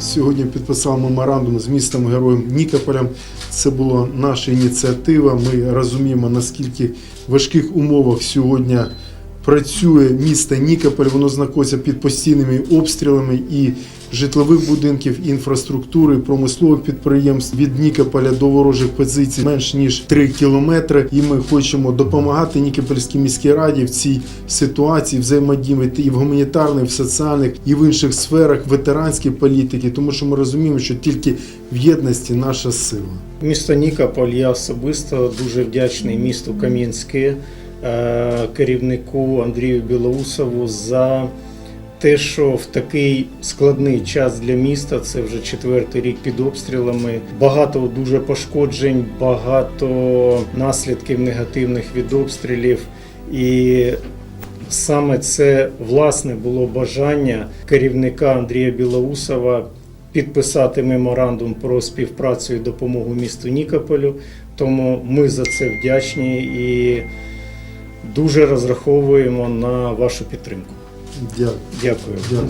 сьогодні підписав меморандум з містом героєм Нікополем. Це була наша ініціатива. Ми розуміємо, наскільки важких умовах сьогодні працює місто Нікополь. Воно знаходиться під постійними обстрілами і житлових будинків, інфраструктури, промислових підприємств від Нікополя до ворожих позицій менш ніж 3 кілометри. І ми хочемо допомагати Нікопольській міській раді в цій ситуації, взаємодіяти і в гуманітарних, і в соціальних, і в інших сферах ветеранської політики, тому що ми розуміємо, що тільки в єдності наша сила. Місто Нікополь я особисто дуже вдячний місту Кам'янське, керівнику Андрію Білоусову за те, що в такий складний час для міста, це вже четвертий рік під обстрілами, багато дуже пошкоджень, багато наслідків негативних від обстрілів. І саме це власне було бажання керівника Андрія Білоусова підписати меморандум про співпрацю і допомогу місту Нікополю. Тому ми за це вдячні і дуже розраховуємо на вашу підтримку. Дякую. Дякую. Дякую.